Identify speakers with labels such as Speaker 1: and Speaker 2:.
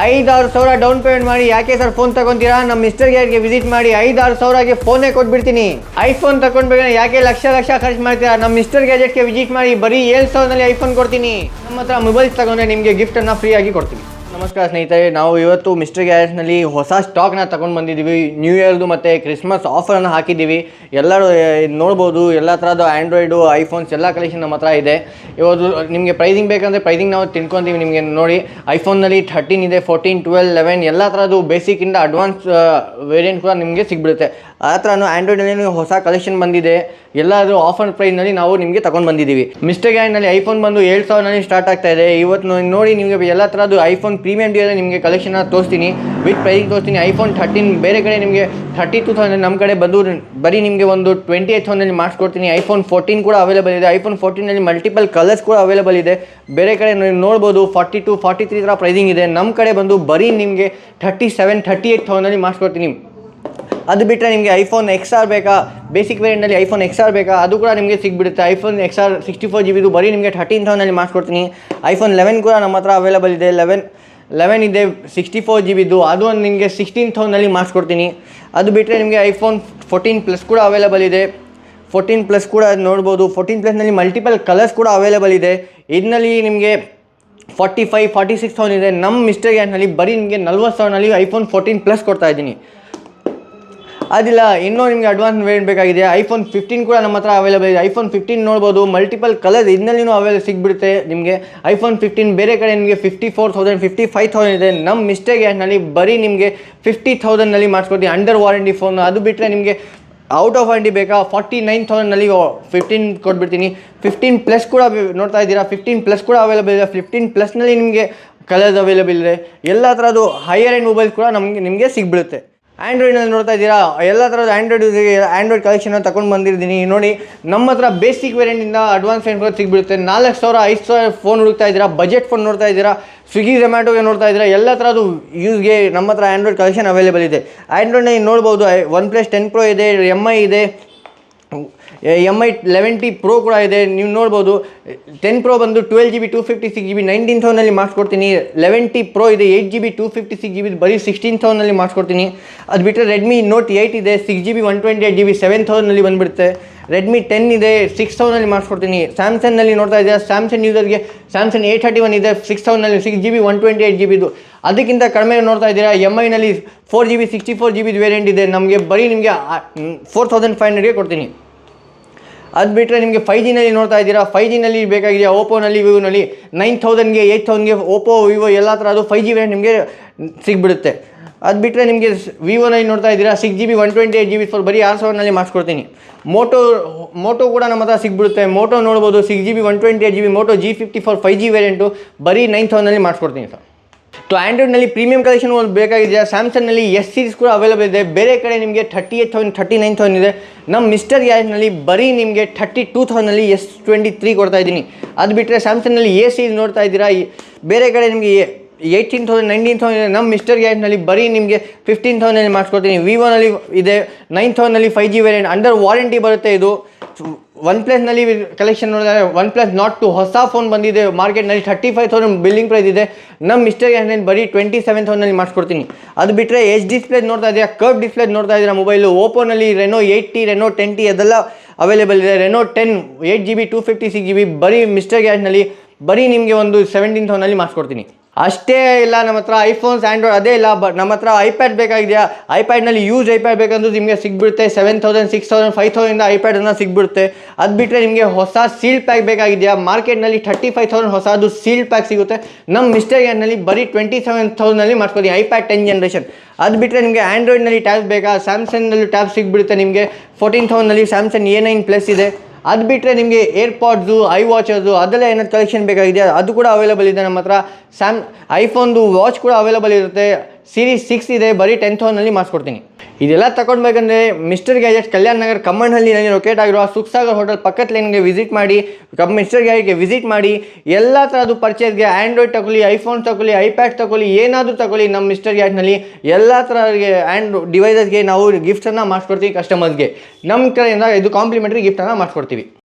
Speaker 1: ಐದಾರು ಸಾವಿರ down payment ಮಾಡಿ, ಯಾಕೆ ಸರ್ ಫೋನ್ ತಗೊಂತೀರಾ? ನಮ್ಮ ಮಿಸ್ಟರ್ ಗ್ಯಾರ್ಗೆ ವಿಸಿಟ್ ಮಾಡಿ, ಐದಾರು ಸಾವಿರಗೆ ಫೋನೇ ಕೊಟ್ಬಿಡ್ತೀನಿ. ಐಫೋನ್ ತಗೊಂಡ್ಬೇಕಾದ್ರೆ ಯಾಕೆ ಲಕ್ಷ ಲಕ್ಷ ಖರ್ಚು ಮಾಡ್ತೀರಾ? ನಮ್ಮ ಮಿಸ್ಟರ್ ಗ್ಯಾಜೆಟ್ಗೆ ವಿಸಿಟ್ ಮಾಡಿ, ಬರೀ ಏಳು ಸಾವಿರದಲ್ಲಿ ಐಫೋನ್ ಕೊಡ್ತೀನಿ. ನಮ್ಮ ಹತ್ರ ಮೊಬೈಲ್ಸ್ ತಗೊಂಡ್ರೆ ನಿಮಗೆ ಗಿಫ್ಟನ್ನು ಫ್ರೀಯಾಗಿ ಕೊಡ್ತೀನಿ ನಮಸ್ಕಾರ ಸ್ನೇಹಿತರೆ, ನಾವು ಇವತ್ತು ಮಿಸ್ಟರ್ ಗ್ಯಾರೇಜ್ನಲ್ಲಿ ಹೊಸ ಸ್ಟಾಕ್ನ ತಗೊಂಡು ಬಂದಿದ್ದೀವಿ. ನ್ಯೂ ಇಯರ್ದು ಮತ್ತು ಕ್ರಿಸ್ಮಸ್ ಆಫರನ್ನು ಹಾಕಿದ್ದೀವಿ. ಎಲ್ಲರೂ ನೋಡ್ಬೋದು, ಎಲ್ಲ ಥರದ್ದು ಆ್ಯಂಡ್ರಾಯ್ಡು ಐಫೋನ್ಸ್ ಎಲ್ಲ ಕಲೆಕ್ಷನ್ ನಮ್ಮ ಹತ್ರ ಇದೆ. ಇವತ್ತು ನಿಮಗೆ ಪ್ರೈಸಿಂಗ್ ಬೇಕಂದರೆ ಪ್ರೈಸಿಂಗ್ ನಾವು ತಿಳ್ಕೊತೀವಿ ನಿಮಗೆ ನೋಡಿ. ಐಫೋನ್ನಲ್ಲಿ ಥರ್ಟೀನ್ ಇದೆ ಫೋರ್ಟೀನ್ ಟ್ವೆಲ್ ಲೆವೆನ್ ಎಲ್ಲ ಥರದ್ದು ಬೇಸಿಕ್ಕಿಂದ ಅಡ್ವಾನ್ಸ್ ವೇರಿಯಂಟ್ ಕೂಡ ನಿಮಗೆ ಸಿಗ್ಬಿಡುತ್ತೆ. ಆ ಥರನೂ ಆ್ಯಂಡ್ರಾಯ್ಡಲ್ಲಿ ಹೊಸ ಕಲೆಕ್ಷನ್ ಬಂದಿದೆ, ಎಲ್ಲಾದರೂ ಆಫರ್ ಪ್ರೈಸ್ನಲ್ಲಿ ನಾವು ನಿಮಗೆ ತಗೊಂಡು ಬಂದಿದ್ದೀವಿ. ಮಿಸ್ಟರ್ ಗ್ಯಾಂಡ್ನಲ್ಲಿ ಐಫೋನ್ ಬಂದು ಏಳು ಸಾವಿರನಲ್ಲಿ ಸ್ಟಾರ್ಟ್ ಆಗ್ತಾ ಇದೆ. ಇವತ್ತು ನೋಡಿ, ನಿಮಗೆ ಎಲ್ಲ ಥರದ್ದು ಐಫೋನ್ ಪ್ರೀಮಿಯಂ ಡಿಯರ್ ನಿಮಗೆ ಕಲೆಕ್ಷನ್ ತೋರಿಸ್ತೀನಿ. ವಿತ್ ಪ್ರೈಸಿಂಗ್ ತೋರಿಸ್ತೀನಿ. ಐಫೋನ್ ಥರ್ಟೀನ್ ಬೇರೆ ಕಡೆ ನಿಮಗೆ ಥರ್ಟಿ ಟು ತೌಸಂಡ್ ನಮ್ಮ ಕಡೆ ಬಂದು ಬರೀ ನಿಮಗೆ ಒಂದು ಟ್ವೆಂಟಿ ಏಟ್ ತೌಸಂಡಲ್ಲಿ ಮಾಡಿಸ್ಕೊಡ್ತೀನಿ ಐಫೋನ್ ಫೋರ್ಟೀನ್ ಕೂಡ ಅವೈಲೇಬಲ್ ಇದೆ. ಐಫೋನ್ ಫೋರ್ಟೀನಲ್ಲಿ ಮಲ್ಟಿಪಲ್ ಕಲರ್ಸ್ ಕೂಡ ಅವೈಲೇಬಲ್ ಇದೆ. ಬೇರೆ ಕಡೆ ನೀವು ನೋಡ್ಬೋದು ಫಾರ್ಟಿ ಟು ಫಾರ್ಟಿ ತ್ರೀ ಥರ ಪ್ರೈಸಿಂಗ್ ಇದೆ. ನಮ್ಮ ಕಡೆ ಬಂದು ಬರೀ ನಿಮಗೆ ಥರ್ಟಿ ಸೆವೆನ್ ಥರ್ಟಿ ಏಯ್ಟ್ ತೌಸಂಡಲ್ಲಿ ಮಾಡಿಸ್ಕೊಡ್ತೀನಿ ಅದು ಬಿಟ್ಟರೆ ನಿಮಗೆ ಐಫೋನ್ ಎಕ್ಸ್ ಆರ್ ಬೇಕಾ? ಬೇಸಿಕ್ ವೇರಿಯಂಟಲ್ಲಿ ಐಫೋನ್ ಎಕ್ಸ್ ಆರ್ ಬೇಕಾ? ಅದು ಕೂಡ ನಿಮಗೆ ಸಿಗ್ಬಿಡುತ್ತೆ. IPhone X R sixty four G ಬಿದು ಬರೀ ನಿಮಗೆ ಥರ್ಟೀನ್ ತೌಸಂಡಲ್ಲಿ ಮಾಡಿಸ್ಕೊಡ್ತೀನಿ ಐಫೋನ್ ಲೆವೆನ್ ಕೂಡ ನಮ್ಮ ಹತ್ರ ಅವೈಲೇಬಲ್ ಇದೆ. ಲೆವೆನ್ ಲೆವೆನ್ ಇದೆ ಸಿಕ್ಸ್ಟಿ ಫೋರ್ ಜಿ ಬಿದ್ದು ಅದು ಒಂದು ನಿಮಗೆ ಸಿಕ್ಸ್ಟೀನ್ ಥೌಸಂಡಲ್ಲಿ ಮಾಡಿಸ್ಕೊಡ್ತೀನಿ ಅದು ಬಿಟ್ಟರೆ ನಿಮಗೆ ಐಫೋನ್ ಫೋರ್ಟೀನ್ ಪ್ಲಸ್ ಕೂಡ ಅವೈಲೇಬಲ್ ಇದೆ. ಫೋರ್ಟೀನ್ ಪ್ಲಸ್ ಕೂಡ ನೋಡ್ಬೋದು. ಫೋರ್ಟೀನ್ ಪ್ಲಸ್ನಲ್ಲಿ ಮಲ್ಟಿಪಲ್ ಕಲರ್ಸ್ ಕೂಡ ಅವೈಲೇಬಲ್ ಇದೆ. ಇದರಲ್ಲಿ ನಿಮಗೆ forty five forty six thousand ಇದೆ. ನಮ್ಮ ಮಿಸ್ಟರ್ ಗ್ಯಾನ್ನಲ್ಲಿ ಬರೀ ನಿಮಗೆ ನಲ್ವತ್ತು ಸಾವಿರನಲ್ಲಿ ಐಫೋನ್ ಫೋರ್ಟೀನ್ ಪ್ಲಸ್ ಕೊಡ್ತಾ ಇದ್ದೀನಿ. ಅದಿಲ್ಲ, ಇನ್ನೂ ನಿಮಗೆ ಅಡ್ವಾನ್ಸ್ ವೇರಿಯಂಟ್ ಬೇಕಾಗಿದೆ ಐಫೋನ್ ಫಿಫ್ಟೀನ್ ಕೂಡ ನಮ್ಮ ಹತ್ರ ಅವೈಲೇಬಲ್ ಇದೆ. ಐಫೋನ್ ಫಿಫ್ಟೀನ್ ನೋಡ್ಬೋದು ಮಲ್ಟಿಪಲ್ ಕಲರ್ ಇದನ್ನಲ್ಲಿನೂ ಅವೈಲೇಬಲ್ ಸಿಗ್ಬಿಡುತ್ತೆ ನಿಮಗೆ. ಐಫೋನ್ ಫಿಫ್ಟೀನ್ ಬೇರೆ ಕಡೆ ನಿಮಗೆ fifty four thousand fifty five thousand ಇದೆ. ನಮ್ಮ ಮಿಸ್ಟೇಕ್ ಆ್ಯಂಡ್ನಲ್ಲಿ ಬರೀ ನಿಮಗೆ ಫಿಫ್ಟಿ ತೌಸಂಡ್ನಲ್ಲಿ ಮಾಡಿಸ್ಕೊಡ್ತೀವಿ ಅಂಡರ್ ವಾರಂಟಿ ಫೋನ್ ಅದು ಬಿಟ್ಟರೆ ನಿಮಗೆ ಔಟ್ ಆಫ್ ವಾರಂಟಿ ಬೇಕಾ? ಫಾರ್ಟಿ ನೈನ್ ತೌಸಂಡ್ನಲ್ಲಿ ಫಿಫ್ಟೀನ್ ಕೊಟ್ಬಿಡ್ತೀನಿ. ಫಿಫ್ಟೀನ್ ಪ್ಲಸ್ ಕೂಡ ನೋಡ್ತಾ ಇದ್ದೀರಾ? ಫಿಫ್ಟೀನ್ ಪ್ಲಸ್ ಕೂಡ ಅವೈಲೇಬಲ್ ಇದೆ. ಫಿಫ್ಟೀನ್ ಪ್ಲಸ್ನಲ್ಲಿ ನಿಮಗೆ ಕಲರ್ಸ್ ಅವೈಲೇಬಲ್ ಇದೆ. ಎಲ್ಲ ಥರದ್ದು ಹೈಯರ್ ಆ್ಯಂಡ್ ಮೊಬೈಲ್ ಕೂಡ ನಮಗೆ, ನಿಮಗೆ ಸಿಗ್ಬಿಡುತ್ತೆ. ಆ್ಯಂಡ್ರಾಯ್ಡ್ನಲ್ಲಿ ನೋಡ್ತಾ ಇದ್ದೀರಾ? ಎಲ್ಲ ಥರದ ಆ್ಯಂಡ್ರಾಯ್ಡ್ ಆ್ಯಂಡ್ರಾಯ್ಡ್ ಕಲೆಕ್ಷನ್ ತಗೊಂಡು ಬಂದಿದ್ದೀನಿ ನೋಡಿ, ನಮ್ಮ ಹತ್ರ ಬೇಸಿಕ್ ವೇರಿಯಂಟಿಂದ ಅಡ್ವಾನ್ಸ್ ಕೂಡ ಸಿಗ್ಬಿಡುತ್ತೆ. ನಾಲ್ಕು ಸಾವಿರ, ಐದು ಸಾವಿರ ಫೋನ್ ಹುಡುಕ್ತಾ ಇದ್ದೀರಾ? ಬಜೆಟ್ ಫೋನ್ ನೋಡ್ತಾ ಇದ್ದೀರಾ? ಸ್ವಿಗ್ಗಿ ಝೊಮ್ಯಾಟೋಗೆ ನೋಡ್ತಾ ಇದ್ದೀರಾ? ಎಲ್ಲ ಥರದ್ದು ಯೂಸ್ಗೆ ನಮ್ಮ ಹತ್ರ ಆ್ಯಂಡ್ರಾಯ್ಡ್ ಕಲೆಕ್ಷನ್ ಅವೈಲೇಬಲ್ ಇದೆ. ಆ್ಯಂಡ್ರಾಯ್ಡ್ನಲ್ಲಿ ನೋಡ್ಬೋದು ಒನ್ ಪ್ಲಸ್ ಟೆನ್ ಪ್ರೋ ಇದೆ ಎಂ ಐ ಇದೆ. M I eleven T pro ಕೂಡ ಇದೆ. ನೀವು ನೋಡ್ಬೋದು ಟೆನ್ ಪ್ರೋ ಬಂದು twelve G B two fifty six G B nineteen ಥೌನಲ್ಲಿ ಮಾಡಿಸ್ಕೊಡ್ತೀನಿ ಲೆವೆನ್ ಟಿ ಪ್ರೋ ಇದೆ eight G B two fifty six G B ಬರೀ ಸಿಕ್ಸ್ಟೀನ್ ಥೌಸಂಡಲ್ಲಿ ಮಾಡಿಸ್ಕೊಡ್ತೀನಿ ಅದು ಬಿಟ್ಟರೆ ರೆಡ್ಮಿ ನೋಟ್ ಏಯ್ಟ್ ಇದೆ six G B one twenty eight G B seven ಥೌಸಂಡಲ್ಲಿ ಬಂದುಬಿಡುತ್ತೆ. Redmi ten ಇದೆ ಸಿಕ್ಸ್ ಥೌಸಂಡಲ್ಲಿ ಮಾಡಿಸ್ಕೊಡ್ತೀನಿ ಸ್ಯಾಮ್ಸಂಗ್ನಲ್ಲಿ ನೋಡ್ತಾ ಇದ್ದೀರಾ? ಸ್ಯಾಮ್ಸಂಗ್ ಯೂಸರ್ಗೆ ಸ್ಯಾಮ್ಸಂಗ್ ಏಯ್ಟ್ ಥರ್ಟಿ ಒನ್ ಇದೆ six ಥೌಸಂಡಲ್ಲಿ six G B one twenty eight G ಬಿದು ಅದಕ್ಕಿಂತ ಕಡಿಮೆ ನೋಡ್ತಾ ಇದ್ದೀರಾ? M ಐನಲ್ಲಿ four G B sixty four G B variant ಇದೆ. ನಮಗೆ ಬರೀ ನಿಮಗೆ ಫೋರ್ ಥೌಸಂಡ್ ಫೈವ್ ಹಂಡ್ರೆಡ್ಗೆ ಕೊಡ್ತೀನಿ. ಅದು ಬಿಟ್ಟರೆ ನಿಮಗೆ ಫೈ ಜಿನಲ್ಲಿ ನೋಡ್ತಾ ಇದ್ದೀರಾ? ಫೈ ಜಿನಲ್ಲಿ ಬೇಕಾಗಿದೆಯಾ? ಓಪೋನಲ್ಲಿ ವಿವೋನಲ್ಲಿ ನೈನ್ ತೌಸಂಡ್ಗೆ ಏಯ್ಟ್ ತೌಸಂಡ್ಗೆ ಓಪೋ ವಿವೋ ಎಲ್ಲ ಥರ ಅದು ಫೈ ಜಿ ವೇರಿಯಂಟ್ ನಿಮಗೆ ಸಿಗ್ಬಿಡುತ್ತೆ. ಅದು ಬಿಟ್ಟರೆ ನಿಮಗೆ ವಿವೋನಲ್ಲಿ ನೋಡ್ತಾ ಇದ್ದೀರಾ? Six G B one twenty eight G B four ಬರೀ ಆರು ಸಾವಿರನಲ್ಲಿ ಮಾಡಿಸ್ಕೊಡ್ತೀನಿ. ಮೋಟೋ ಮೋಟೋ ಕೂಡ ನಮ್ಮ ಹತ್ರ ಸಿಗ್ಬಿಡುತ್ತೆ. ಮೋಟೋ ನೋಡ್ಬೋದು six G B one twenty eight G B Moto G fifty four five G variant ಬರೀ ನೈನ್ ತೌಸಂಡ್ನಲ್ಲಿ ಮಾಡಿಸ್ಕೊಡ್ತೀನಿ ಸರ್. ಸೊ ಆ್ಯಂಡ್ರಾಯ್ಡ್ನಲ್ಲಿ ಪ್ರೀಮಿಯಂ ಕಲೆಕ್ಷನ್ ಒಂದು ಬೇಕಾಗಿದೆಯಾ? ಸ್ಯಾಮ್ಸಂಗ್ನಲ್ಲಿ ಎಸ್ ಸೀರೀಸ್ ಕೂಡ ಅವೈಲೇಬಲ್ ಇದೆ. ಬೇರೆ ಕಡೆ ನಿಮಗೆ thirty eight thousand thirty nine thousand ಇದೆ. ನಮ್ಮ ಮಿಸ್ಟರ್ ಗ್ಯಾಸ್ನಲ್ಲಿ ಬರೀ ನಿಮಗೆ ಥರ್ಟಿ ಟೂ ತೌಸಂಡ್ನಲ್ಲಿ ಎಸ್ ಟ್ವೆಂಟಿ ತ್ರೀ ಕೊಡ್ತಾ ಇದ್ದೀನಿ. ಅದು ಬಿಟ್ಟರೆ ಸ್ಯಾಮ್ಸಂಗ್ನಲ್ಲಿ ಎ ಸೀರೀಸ್ ನೋಡ್ತಾ ಇದ್ದೀರಾ? ಬೇರೆ ಕಡೆ ನಿಮಗೆ ಏಯ್ಟೀನ್ ತೌಸಂಡ್ ನೈನ್ಟೀನ್ ತೌಸಂಡ್ ಇದೆ. ನಮ್ಮ ಮಿಸ್ಟರ್ ಗ್ಯಾಸ್ನಲ್ಲಿ ಬರೀ ನಿಮಗೆ ಫಿಫ್ಟೀನ್ ತೌಸಂಡಲ್ಲಿ ಮಾಡಿಸ್ಕೊಡ್ತೀನಿ. ವಿವೋನಲ್ಲಿ ಇದೆ. Nine ತೌಸಂಡಲ್ಲಿ five G variant under warranty ಬರುತ್ತೆ ಇದು. ಒನ್ ಪ್ಲಸ್ನಲ್ಲಿ ಕಲೆಕ್ಷನ್ ನೋಡಿದ್ರೆ ಒನ್ ಪ್ಲಸ್ ನಾಟ್ ಟು ಹೊಸ ಫೋನ್ ಬಂದಿದೆ ಮಾರ್ಕೆಟ್ನಲ್ಲಿ thirty five thousand billing price ಇದೆ. ನಮ್ಮ ಮಿಸ್ಟರ್ ಗ್ಯಾಸ್ನಲ್ಲಿ ಬರೀ ಟ್ವೆಂಟಿ ಸೆವೆನ್ ತೌಸಂಡಲ್ಲಿ ಮಾಡಿಸ್ಕೊಡ್ತೀನಿ. ಅದು ಬಿಟ್ಟರೆ ಎಚ್ ಡಿಸ್ಪ್ಲೇ ನೋಡ್ತಾ ಇದ್ದೀರಾ ಕರ್ವ್ ಡಿಸ್ಪ್ಲೇ ನೋಡ್ತಾ ಇದ್ದೀರಾ ಮೊಬೈಲು ಓಪೋನಲ್ಲಿ ರೆನೋ ಏಯ್ಟಿ ರೆನೋ ಟ್ವೆಂಟಿ ಅದೆಲ್ಲ ಅವೈಲೇಬಲ್ ಇದೆ. Reno ten eight G B two fifty six G B ಬರೀ ಮಿಸ್ಟರ್ ಗ್ಯಾಸ್ನಲ್ಲಿ ಬರೀ ನಿಮಗೆ ಒಂದು ಸೆವೆಂಟೀನ್ ತೌಸಂಡಲ್ಲಿ ಮಾಡಿಸ್ಕೊಡ್ತೀನಿ. ಅಷ್ಟೇ ಇಲ್ಲ, ನಮ್ಮ ಹತ್ರ ಐಫೋನ್ಸ್ ಆ್ಯಂಡ್ರಾಯ್ಡ್ ಅದೇ ಇಲ್ಲ ಬಟ್ ನಮ್ಮ ಹತ್ರ ಐಪ್ಯಾಡ್ ಬೇಕಾಗಿದೆಯಾ? ಐಪ್ಯಾಡ್ನಲ್ಲಿ ಯೂಸ್ ಐಪ್ಯಾಡ್ ಬೇಕಂದ್ರೆ ನಿಮಗೆ ಸಿಗ್ಬಿಡುತ್ತೆ. Seven thousand six thousand five thousand ಐಪ್ಯಾಡನ್ನು ಸಿಗ್ಬಿಡುತ್ತೆ. ಅದು ಬಿಟ್ಟರೆ ನಿಮಗೆ ಹೊಸ ಸೀಲ್ ಪ್ಯಾಕ್ ಬೇಕಾಗಿದೆಯಾ? ಮಾರ್ಕೆಟ್ನಲ್ಲಿ ಥರ್ಟಿ ಫೈವ್ ತೌಸಂಡ್ ಹೊಸದು ಸೀಲ್ ಪ್ಯಾಕ್ ಸಿಗುತ್ತೆ. ನಮ್ಮ ಮಿಸ್ಟೇಕ್ ಗ್ಯಾನ್ನಲ್ಲಿ ಬರೀ ಟ್ವೆಂಟಿ ಸೆವೆನ್ ತೌಸಂಡಲ್ಲಿ ಮಾಡ್ಕೊಡಿ ಐಪ್ಯಾಡ್ ಟೆನ್ ಜನ್ರೇಷನ್ ಅದು ಬಿಟ್ಟರೆ ನಿಮಗೆ ಆ್ಯಂಡ್ರಾಯ್ಡ್ನಲ್ಲಿ ಟ್ಯಾಬ್ ಬೇಕಾ? ಸ್ಯಾಮ್ಸಂಗ್ನಲ್ಲಿ ಟ್ಯಾಬ್ ಸಿಗ್ಬಿಡುತ್ತೆ ನಿಮಗೆ. ಫೋರ್ಟೀನ್ ತೌಸಂಡ್ನಲ್ಲಿ ಸ್ಯಾಮ್ಸಂಗ್ ಎ ನೈನ್ ಪ್ಲಸ್ ಇದೆ. ಅದು ಬಿಟ್ಟರೆ ನಿಮಗೆ ಏರ್ಪಾಡ್ಸು ಐ ವಾಚಸ್ಸು ಅದೆಲ್ಲ ಏನಾದ್ರು ಕಲೆಕ್ಷನ್ ಬೇಕಾಗಿದೆ ಅದು ಕೂಡ ಅವೈಲೇಬಲ್ ಇದೆ ನಮ್ಮ ಹತ್ರ. ಸ್ಯಾಮ್ ಐಫೋನ್ದು ವಾಚ್ ಕೂಡ ಅವೈಲೇಬಲ್ ಇರುತ್ತೆ. ಸೀರೀಸ್ ಸಿಕ್ಸ್ ಇದೆ, ಬರೀ ಟೆನ್ ತೌಸಂಡಲ್ಲಿ ಮಾಡಿಸ್ಕೊಡ್ತೀನಿ. ಇದೆಲ್ಲ ತಗೊಳ್ಬೇಕಂದ್ರೆ ಮಿಸ್ಟರ್ ಗ್ಯಾಜೆಟ್ ಕಲ್ಯಾಣ ನಗರ್ ಕಮ್ಮಣ್ಣಹಳ್ಳಿನಲ್ಲಿ ಲೊಕೇಟ್ ಆಗಿರುವ ಸುಖಸಾಗರ್ ಹೋಟೆಲ್ ಪಕ್ಕದ ಲೈನ್ಗೆ ವಿಸಿಟ್ ಮಾಡಿ ಕಮ್ ಮಿಸ್ಟರ್ ಗ್ಯಾಜೆಟ್ಗೆ ವಿಸಿಟ್ ಮಾಡಿ, ಎಲ್ಲ ಥರದ್ದು ಪರ್ಚೇಸ್ಗೆ ಆ್ಯಂಡ್ರಾಯ್ಡ್ ತಗೊಳ್ಳಿ ಐಫೋನ್ ತಗೊಳ್ಳಿ ಐಪ್ಯಾಡ್ ತಗೊಳ್ಳಿ, ಏನಾದರೂ ತಗೊಳ್ಳಿ ನಮ್ಮ ಮಿಸ್ಟರ್ ಗ್ಯಾಟ್ನಲ್ಲಿ ಎಲ್ಲ ಥರಗೆ ಆ್ಯಂಡ್ ಡಿವೈಸಸ್ಗೆ ನಾವು ಗಿಫ್ಟನ್ನು ಮಾಡಿಸ್ಕೊಡ್ತೀವಿ ಕಸ್ಟಮರ್ಸ್ಗೆ ನಮ್ಮ ಕಡೆಯಿಂದ ಇದು ಕಾಂಪ್ಲಿಮೆಂಟ್ರಿ ಗಿಫ್ಟನ್ನು ಮಾಡಿಸ್ಕೊಡ್ತೀವಿ.